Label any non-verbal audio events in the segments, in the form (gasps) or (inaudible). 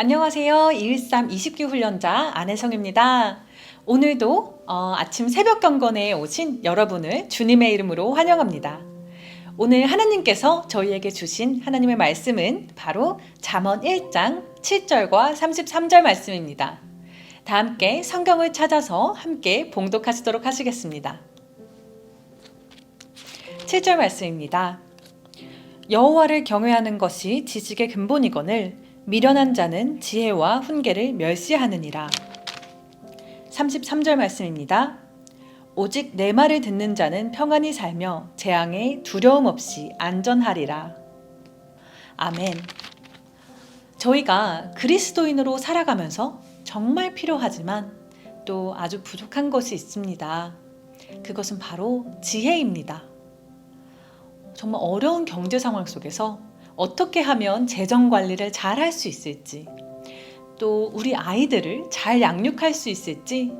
안녕하세요. 213 29 훈련자 안혜성입니다. 오늘도 어, 아침 새벽 경건에 오신 여러분을 주님의 이름으로 환영합니다. 오늘 하나님께서 저희에게 주신 하나님의 말씀은 바로 잠언 1장 7절과 33절 말씀입니다. 다 함께 성경을 찾아서 함께 봉독하시도록 하시겠습니다. 7절 말씀입니다. 여호와를 경외하는 것이 지식의 근본이거늘 미련한 자는 지혜와 훈계를 멸시하느니라. 33절 말씀입니다. 오직 내 말을 듣는 자는 평안히 살며 재앙에 두려움 없이 안전하리라. 아멘. 저희가 그리스도인으로 살아가면서 정말 필요하지만 또 아주 부족한 것이 있습니다. 그것은 바로 지혜입니다. 정말 어려운 경제 상황 속에서 어떻게 하면 재정 관리를 잘 할 수 있을지, 또 우리 아이들을 잘 양육할 수 있을지,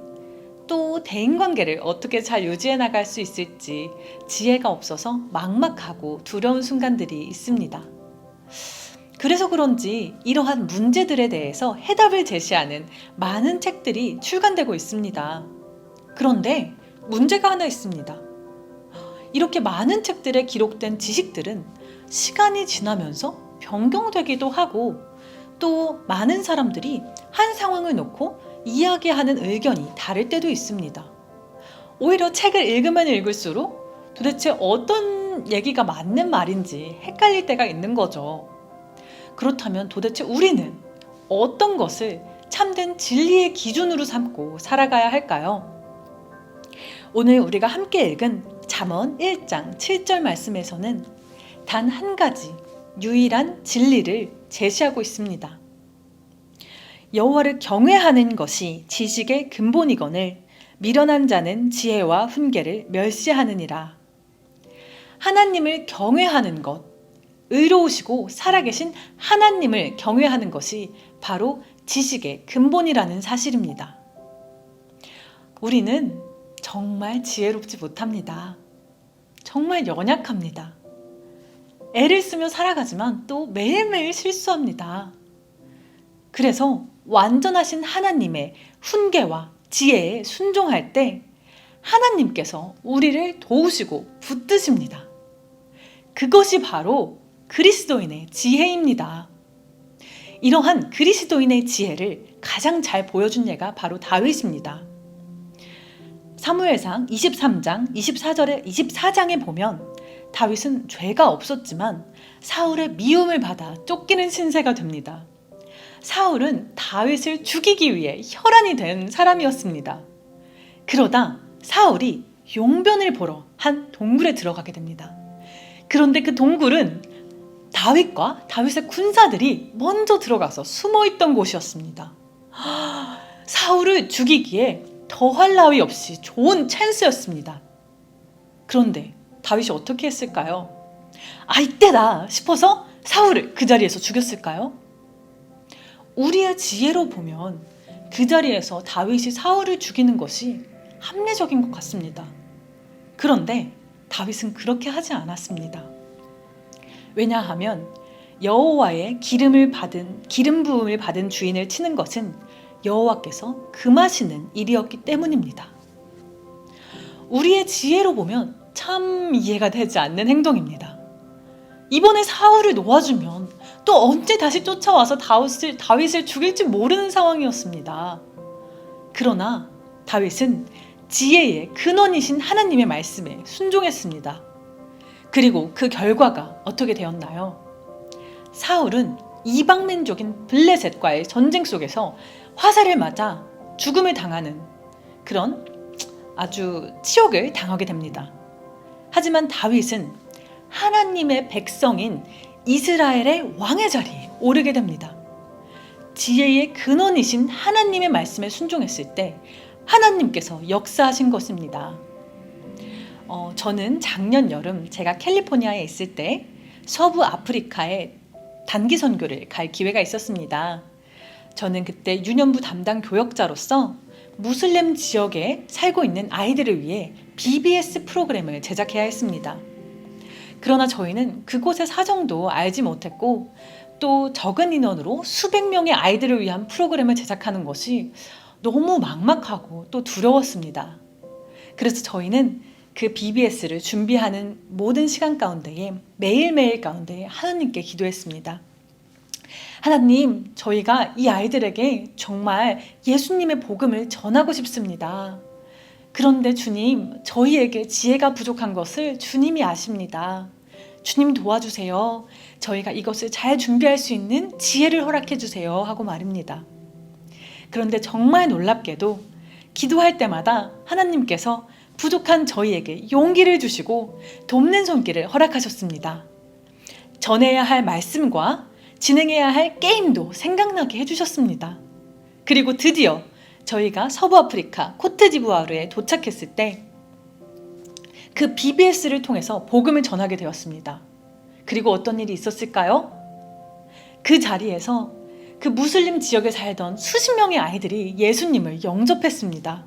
또 대인 관계를 어떻게 잘 유지해 나갈 수 있을지 지혜가 없어서 막막하고 두려운 순간들이 있습니다. 그래서 그런지 이러한 문제들에 대해서 해답을 제시하는 많은 책들이 출간되고 있습니다. 그런데 문제가 하나 있습니다. 이렇게 많은 책들에 기록된 지식들은 시간이 지나면서 변경되기도 하고 또 많은 사람들이 한 상황을 놓고 이야기하는 의견이 다를 때도 있습니다. 오히려 책을 읽으면 읽을수록 도대체 어떤 얘기가 맞는 말인지 헷갈릴 때가 있는 거죠. 그렇다면 도대체 우리는 어떤 것을 참된 진리의 기준으로 삼고 살아가야 할까요? 오늘 우리가 함께 읽은 잠언 1장 7절 말씀에서는 단 한 가지 유일한 진리를 제시하고 있습니다. 여호와를 경외하는 것이 지식의 근본이거늘 미련한 자는 지혜와 훈계를 멸시하느니라. 하나님을 경외하는 것, 의로우시고 살아계신 하나님을 경외하는 것이 바로 지식의 근본이라는 사실입니다. 우리는 정말 지혜롭지 못합니다. 정말 연약합니다. 애를 쓰며 살아가지만 또 매일매일 실수합니다. 그래서 완전하신 하나님의 훈계와 지혜에 순종할 때 하나님께서 우리를 도우시고 붙드십니다. 그것이 바로 그리스도인의 지혜입니다. 이러한 그리스도인의 지혜를 가장 잘 보여준 예가 바로 다윗입니다. 사무엘상 23장 24절에 24장에 보면 다윗은 죄가 없었지만 사울의 미움을 받아 쫓기는 신세가 됩니다. 사울은 다윗을 죽이기 위해 혈안이 된 사람이었습니다. 그러다 사울이 용변을 보러 한 동굴에 들어가게 됩니다. 그런데 그 동굴은 다윗과 다윗의 군사들이 먼저 들어가서 숨어 있던 곳이었습니다. (gasps) 사울을 죽이기에 더할 나위 없이 좋은 찬스였습니다. 그런데 다윗이 어떻게 했을까요? 아, 이때다 싶어서 사울을 그 자리에서 죽였을까요? 우리의 지혜로 보면 그 자리에서 다윗이 사울을 죽이는 것이 합리적인 것 같습니다. 그런데 다윗은 그렇게 하지 않았습니다. 왜냐하면 여호와의 기름을 받은 기름 부음을 받은 주인을 치는 것은 여호와께서 금하시는 일이었기 때문입니다. 우리의 지혜로 보면 참 이해가 되지 않는 행동입니다. 이번에 사울을 놓아주면 또 언제 다시 쫓아와서 다윗을, 다윗을 죽일지 모르는 상황이었습니다. 그러나 다윗은 지혜의 근원이신 하나님의 말씀에 순종했습니다. 그리고 그 결과가 어떻게 되었나요? 사울은 이방민족인 블레셋과의 전쟁 속에서 화살을 맞아 죽음을 당하는 그런 아주 치욕을 당하게 됩니다. 하지만 다윗은 하나님의 백성인 이스라엘의 왕의 자리에 오르게 됩니다. 지혜의 근원이신 하나님의 말씀에 순종했을 때 하나님께서 역사하신 것입니다. 어, 저는 작년 여름 제가 캘리포니아에 있을 때 서부 아프리카에 단기 선교를 갈 기회가 있었습니다. 저는 그때 유년부 담당 교역자로서 무슬림 지역에 살고 있는 아이들을 위해 BBS 프로그램을 제작해야 했습니다. 그러나 저희는 그곳의 사정도 알지 못했고 또 적은 인원으로 수백 명의 아이들을 위한 프로그램을 제작하는 것이 너무 막막하고 또 두려웠습니다. 그래서 저희는 그 BBS를 준비하는 모든 시간 가운데에 매일매일 가운데 하나님께 기도했습니다. 하나님, 저희가 이 아이들에게 정말 예수님의 복음을 전하고 싶습니다. 그런데 주님, 저희에게 지혜가 부족한 것을 주님이 아십니다. 주님 도와주세요. 저희가 이것을 잘 준비할 수 있는 지혜를 허락해 주세요. 하고 말입니다. 그런데 정말 놀랍게도 기도할 때마다 하나님께서 부족한 저희에게 용기를 주시고 돕는 손길을 허락하셨습니다. 전해야 할 말씀과 진행해야 할 게임도 생각나게 해주셨습니다. 그리고 드디어 저희가 서부 아프리카 코트디부아르에 도착했을 때 그 BBS를 통해서 복음을 전하게 되었습니다. 그리고 어떤 일이 있었을까요? 그 자리에서 그 무슬림 지역에 살던 수십 명의 아이들이 예수님을 영접했습니다.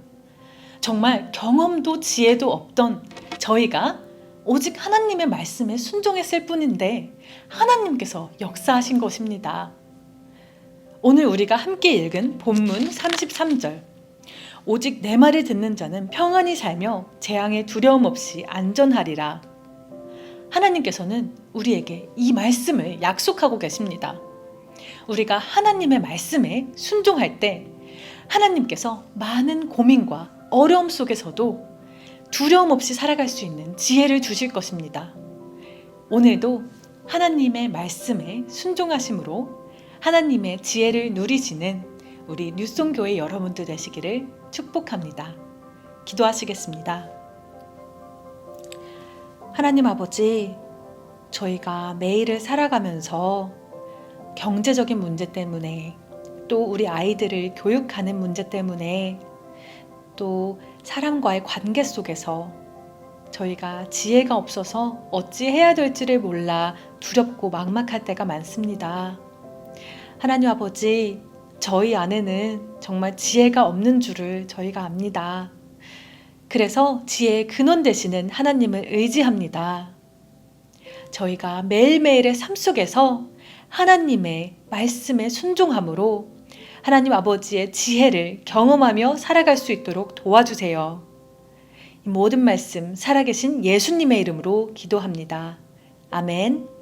정말 경험도 지혜도 없던 저희가 오직 하나님의 말씀에 순종했을 뿐인데 하나님께서 역사하신 것입니다. 오늘 우리가 함께 읽은 본문 33절. 오직 내 말을 듣는 자는 평안히 살며 재앙에 두려움 없이 안전하리라. 하나님께서는 우리에게 이 말씀을 약속하고 계십니다. 우리가 하나님의 말씀에 순종할 때 하나님께서 많은 고민과 어려움 속에서도 두려움 없이 살아갈 수 있는 지혜를 주실 것입니다. 오늘도 하나님의 말씀에 순종하심으로 하나님의 지혜를 누리시는 우리 뉴송교회 여러분들 되시기를 축복합니다. 기도하시겠습니다. 하나님 아버지, 저희가 매일을 살아가면서 경제적인 문제 때문에 또 우리 아이들을 교육하는 문제 때문에 또 사람과의 관계 속에서 저희가 지혜가 없어서 어찌 해야 될지를 몰라 두렵고 막막할 때가 많습니다. 하나님 아버지, 저희 안에는 정말 지혜가 없는 줄을 저희가 압니다. 그래서 지혜의 근원 되시는 하나님을 의지합니다. 저희가 매일매일의 삶 속에서 하나님의 말씀에 순종함으로 하나님 아버지의 지혜를 경험하며 살아갈 수 있도록 도와주세요. 이 모든 말씀 살아계신 예수님의 이름으로 기도합니다. 아멘.